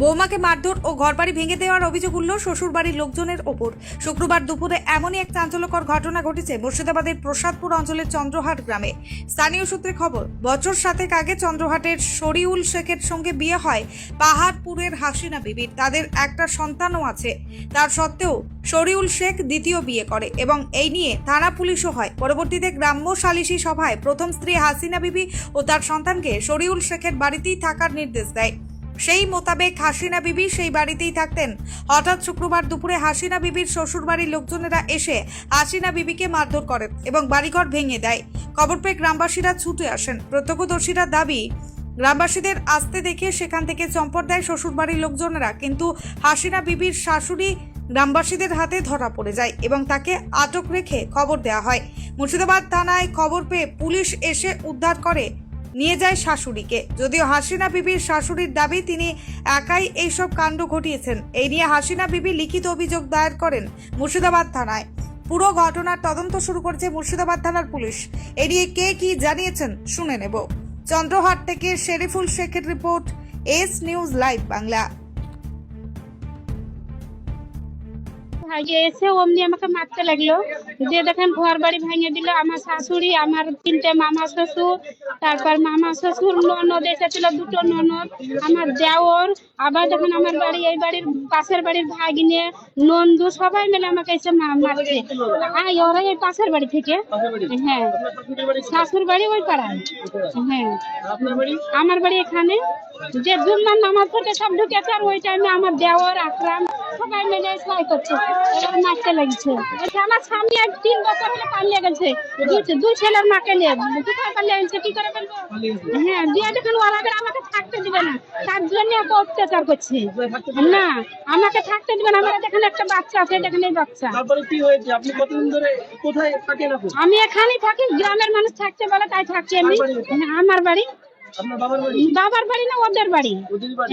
বৌমাকে মারধর ও ঘরবাড়ি ভেঙে দেওয়ার অভিযোগ উঠল শ্বশুরবাড়ির লোকজনের ওপর। শুক্রবার দুপুরে এমনই এক চাঞ্চল্যকর ঘটনা ঘটেছে মুর্শিদাবাদের প্রসাদপুর অঞ্চলের চন্দ্রহাট গ্রামে। স্থানীয় সূত্রে খবর, বছর সাতেক আগে চন্দ্রহাটের শরিউল শেখের সঙ্গে বিয়ে হয় পাহাড়পুরের হাসিনা বিবির তাদের একটা সন্তানও আছে। তার সত্ত্বেও শরিউল শেখ দ্বিতীয় বিয়ে করে এবং এই নিয়ে থানা পুলিশও হয়। পরবর্তীতে গ্রাম্য সালিশি সভায় প্রথম স্ত্রী হাসিনা বিবি ও তার সন্তানকে শরিউল শেখের বাড়িতেই থাকার নির্দেশ দেয়। সেই মোতাবেক হাসিনা বিবি সেই বাড়িতেই থাকতেন। হঠাৎ শুক্রবার দুপুরে হাসিনা বিবির শ্বশুরবাড়ির লোকজনেরা এসে হাসিনা বিবিকে মারধর করেন এবং বাড়িঘর ভেঙে দেয়। খবর পেয়ে গ্রামবাসীরা ছুটে আসেন। প্রত্যক্ষদর্শীরা দাবি, গ্রামবাসীদের আসতে দেখে সেখান থেকে চম্পট দেয় শ্বশুরবাড়ির লোকজনেরা, কিন্তু হাসিনা বিবির শাশুড়ি গ্রামবাসীদের হাতে ধরা পড়ে যায় এবং তাকে আটক রেখে খবর দেওয়া হয়। মুর্শিদাবাদ থানায় খবর পেয়ে পুলিশ এসে উদ্ধার করে নিয়ে যায় শাশুড়িকে। যদিও হাসিনা বিবির শাশুড়ির দাবি তিনি একাই এইসব কাণ্ড ঘটিয়েছেন। এই নিয়ে হাসিনা বিবি লিখিত অভিযোগ দায়ের করেন মুর্শিদাবাদ থানায়। পুরো ঘটনার তদন্ত শুরু করেছে মুর্শিদাবাদ থানার পুলিশ। এ নিয়ে কে কি জানিয়েছেন শুনে নেব। চন্দ্রহাট থেকে শেরিফুল শেখের report, S news live Bangla. ভাইকে এসে অমনি আমাকে মারতে লাগল। যে দেখেন ঘর বাড়ি ভেঙে দিল আমার শাশুড়ি আমার তিনটে মামা শ্বশুর তারপর মামা শ্বশুর ননদ এসেছিল দুটো ননদ আমার দেওর আবার দেখেন আমার বাড়ি এই বাড়ির পাশের বাড়ির ভাগিনে নন্দু সবাই মিলে আমাকে এসে মারছে। হ্যাঁ ওরা এই পাশের বাড়ি থেকে। হ্যাঁ। শাশুর বাড়ি ওই পাড়ায়। হ্যাঁ। আমার বাড়ি এখানে। যে জুম্মার নামাজ পড়তে সব ঢুকেছে আর ওই টাইমে আমার দেওয়ার আকরাম সবাই মিলে করছে। এবার লাগছে। আমার স্বামী আর তিন বছর হলে পালিয়ে গেছে। দুই- ছেলের মাকে নিয়ে কোথায় পালিয়ে গেছে কি করে বলব হ্যাঁ দিয়ে দেখেন ওরা আমাকে থাকতে দিবে না। তার জন্য ওকে অত্যাচার করছে। না আমাকে থাকতে দিবে না। আমার এখানে একটা বাচ্চা আছে এই বাচ্চা। তারপরে কি হয়েছে? আপনি কতদিন ধরে কোথায় থাকেন আমি এখানেই থাকি গ্রামের মানুষ থাকতে বলে তাই থাকছি আমি। হ্যাঁ, আমার বাড়ি বাবার বাড়ি? না ওদের বাড়ি।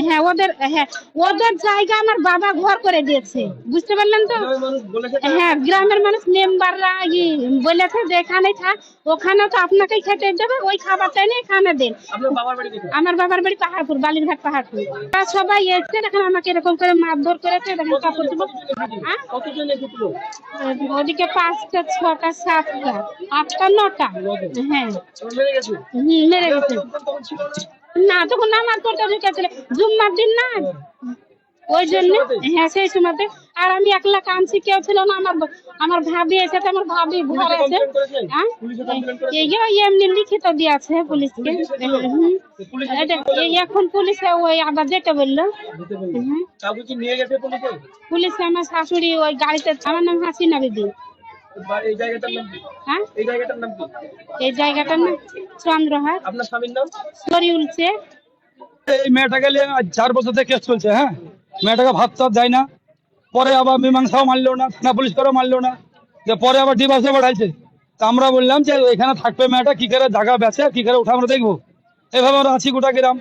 হ্যাঁ ওদের হ্যাঁ ওদের জায়গা আমার বাবা ঘর করে দিয়েছে। বুঝতে পারলেন তো? হ্যাঁ গ্রামের মানুষ মেম্বাররা বলেছে যে এখানে থাক ওখানে তো আপনাকেই খেতে দেবে ওই খাবারটা নিয়ে এখানে দেন। আমার বাবার বাড়ি পাহাড়পুর বালিরঘাট পাহাড়পুর। তারা সবাই এসছে দেখেন আমাকে এরকম করে মারধর করেছে দেখেন কাপড় দিব হ্যাঁ? ওদিকে পাঁচটা ছটা সাতটা আটটা নটা। হ্যাঁ। মেরে গেছে? না তখন নামাজ পড়তে ঢুকেছিল। জুম্মার দিন না? ওই জন্য? হ্যাঁ সেই সময়তে। আর আমি একলা কাঁদছি কেউ ছিল না। আমার আমার ভাবি এসেছে আমার ভাবি ঘর আছে। হ্যাঁ? এমনি লিখিত দিয়েছে পুলিশকে। এই এখন পুলিশে ওই আবার যেতে বলল। গেছে পুলিশে? আমার শাশুড়ি ওই গাড়িতে আমার নাম হাসিনা বা এই জায়গাটার নাম কি? হ্যাঁ? এই জায়গাটার নাম কি? এই জায়গাটার না চন্দ্রহাট। আপনার স্বামীর নাম? সরি উলছে। এই মেয়েটাকে নিয়ে চার বছর থেকে কেস চলছে হ্যাঁ? মেয়েটাকে ভাত টাত দেয় না। পরে আবার মীমাংসাও মানলো না থানা পুলিশ করেও মানলো না। যে পরে আবার ডিভার্সে পাঠাইছে। তা আমরা বললাম যে এখানে থাকবে মেয়েটা কি করে জায়গা বেছে কি করে উঠে আমরা দেখব। এভাবে আমরা আছি গোটা গ্রাম।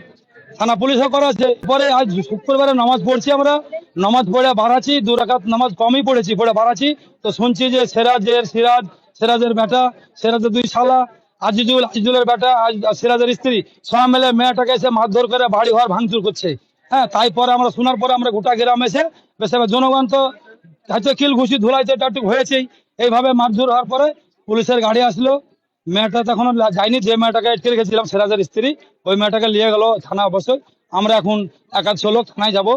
থানা পুলিশও করা আছে। পরে আজ শুক্রবারে নামাজ পড়ছি আমরা। নামাজ পড়ে বাড়াচ্ছি দু রাকাত নামাজ কমই পড়েছি, পড়ে বাড়াচ্ছি তো শুনছি যে সেরাজের সিরাজ, সেরাজের বেটা, সেরাজের দুই শালা, আজিজুল, আজিজুলের বেটা সিরাজের স্ত্রী, সব মিলে মেয়েটাকে এসে মারধর করে বাড়ি ঘর ভাঙচুর করছে। হ্যাঁ তাই পরে আমরা শোনার পরে আমরা গোটা গ্রাম এসে, বেশ জনগণ তো হয়তো কিল ঘুষি ধুলাইতে টাটুক হয়েছেই। এইভাবে মারধর হওয়ার পরে পুলিশের গাড়ি আসলো। মেয়েটা তখন যায়নি, যে মেয়েটাকে আটকে রেখেছিলাম, সিরাজের স্ত্রী, ওই মেয়েটাকে নিয়ে গেল থানা অবশ্যই। আমরা এখন একাদশো লোক থানায় যাব।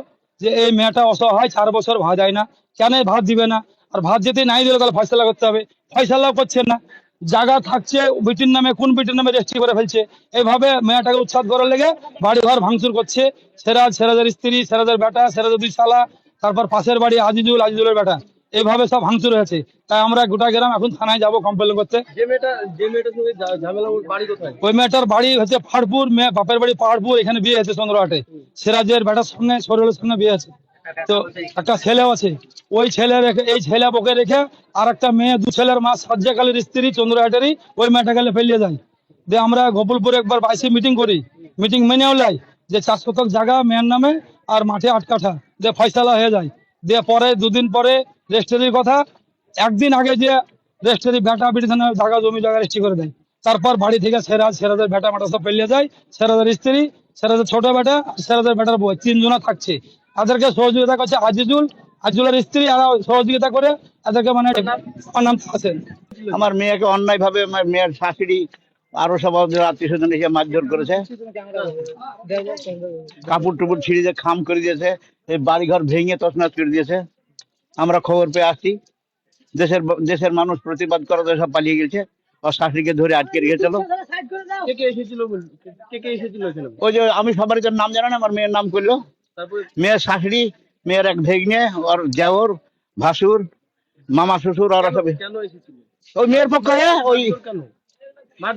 যে এই মেয়েটা অসহায় চার বছর ভাত যায় না কেন ভাত দিবে না? আর ভাত যেতে নাই দিলে তাহলে ফয়সলা করতে হবে। ফয়সলাও করছে না। জায়গা থাকছে, বিটির নামে, কোন বিটির নামে রেজিস্ট্রি করে ফেলছে? এইভাবে মেয়েটাকে উচ্ছেদ করার লেগে বাড়ি ঘর ভাঙচুর করছে। সেরাজ, সেরাজের স্ত্রী, সেরাজের বেটা, সেরাজের দুই শালা, তারপর পাশের বাড়ি আজিজুল আজিজুলের বেটা। এইভাবে সব ভাঙচুর হয়েছে। তাই আমরা গোটা গ্রাম এখন থানায় যাব কমপ্লেন করতে। ওই মেয়েটার বাড়ি হচ্ছে পাহাড়পুর মেয়ে বাপের বাড়ি পাহাড়পুর এখানে বিয়ে হয়েছে চন্দ্রহাটে। সিরাজের বেটার সঙ্গে শরীরের সঙ্গে বিয়ে আছে তো একটা ছেলেও আছে। ওই ছেলে রেখে এই ছেলে বকে রেখে আর একটা মেয়ে দু ছেলের মা সজ্জাকালীর স্ত্রী চন্দ্রহাটেরই ওই মেয়েটা গেলে ফেলিয়ে যায়। দিয়ে আমরা গোপুলপুরে একবার বাইসে মিটিং করি। মিটিং মেনেও লাই যে চার শতক জায়গা মেয়ের নামে আর মাঠে আট কাঠা। দিয়ে ফয়সালা হয়ে যায়। দিয়ে পরে দুদিন পরে রেজিস্ট্রির কথা, একদিন আগে যে রেজিস্ট্রি বেটা বিটি জায়গা জমি জায়গা রেজিস্ট্রি করে দেয়। তারপর বাড়ি থেকে সেরাজ সেরাজের বেটা মাটা সব পেলিয়ে যায় সেরাজের স্ত্রী সেরাজের ছোট বেটা সেরাজের বেটার বই তিনজনা থাকছে। তাদেরকে সহযোগিতা করছে আজিজুল। আজিজুলের স্ত্রী আর সহযোগিতা করে তাদেরকে মানে নাম আছেন আমার মেয়েকে অন্যায় ভাবে মেয়ের শাশুড়ি, আরও সব আত্মীয় স্বজন এসে মারধর করেছে। কাপড় টুপুর ছিঁড়ে খাম করে দিয়েছে বাড়িঘর ভেঙে তছনছ করে দিয়েছে। আমরা খবর পেয়ে আসছি। দেশের দেশের মানুষ প্রতিবাদ করাতে সব পালিয়ে গেছে। আর শাশুড়িকে ধরে আটকে রেখেছিল। ওই যে আমি সবার নাম জানা না আমার মেয়ের নাম করল মেয়ের শাশুড়ি মেয়ের এক ভেগনে ওর দেওর ভাসুর মামা শ্বশুর ওরা সব ওই মেয়ের পক্ষে ওই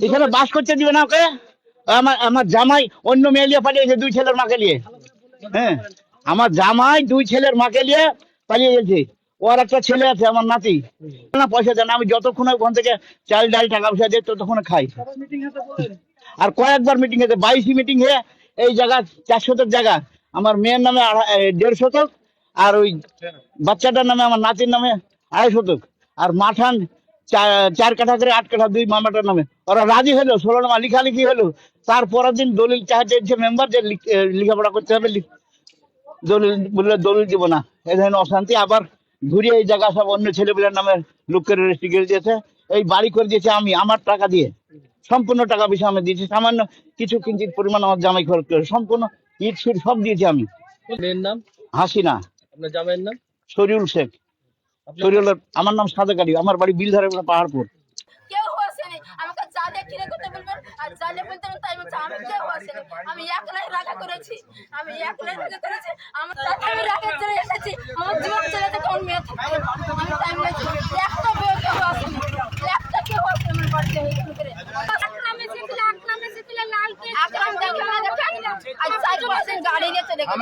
এখানে বাস করতে দিবে না ওকে? আমার আমার জামাই অন্য মেয়ে নিয়ে পালিয়েছে দুই ছেলের মাকে নিয়ে। হ্যাঁ আমার জামাই দুই ছেলের মাকে নিয়ে পালিয়ে গেছে। ওর একটা ছেলে আছে, আমার নাতি। না, পয়সা দেন আমি যতক্ষণ ওখান থেকে চাল, ডাল, টাকা পয়সা দিই ততক্ষণ খাই। আর কয়েকবার মিটিং হয়েছে। বাইশি মিটিং হয়ে এই জায়গা, চার শতক জায়গা। আমার মেয়ের নামে দেড় শতক, আর ওই বাচ্চাটার নামে, আমার নাতির নামে আড়াই শতক। আর মাঠান চার কাঠা করে আট কাঠা দুই মামাটার নামে। ওরা রাজি হলো, ষোলো নামা লিখালিখি হলো। তারপরের দিন দলিল চাইছে মেম্বার যে লেখাপড়া করতে হবে দলিল বললে দলিল দিব না। এই ধরনের অশান্তি। আবার ঘুরিয়ে এই জায়গা সব অন্য ছেলেপেলের নামে লোককে রেজিস্ট্রি করে দিয়েছে। এই বাড়ি করে দিয়েছে আমি আমার টাকা দিয়ে। সম্পূর্ণ টাকা পয়সা আমি দিয়েছি। সামান্য কিছু কিঞ্চিত পরিমাণ আমার জামাই খরচ করে। সম্পূর্ণ ইট ফিট সব দিয়েছি আমি। নাম? হাসিনা। আপনার জামাইয়ের নাম? শরীউল শেখ। শরীউলের আমার নাম সাদেক আলী। আমার বাড়ি বিলধারে পাহাড়পুর কেউ আসেনি আমাকে যা দিয়ে কিনে করতে বলবেন আর নিয়ে বলতে তাই বলছে আমি কেউ আসেনি। আমি একলাই রাখা করেছি। আমি একলাই রাখা করেছি। আমার আমি রাখা চলে এসেছি। আমার জীবন ছেড়ে থেকে আমার মেয়ে থাকতে আমি একটা কেউ আসেনি। একটা কেউ আসেনি আমার বাড়িতে করে। আকরামে না আর সাইকেল গাড়ি নিয়ে চলে গেছে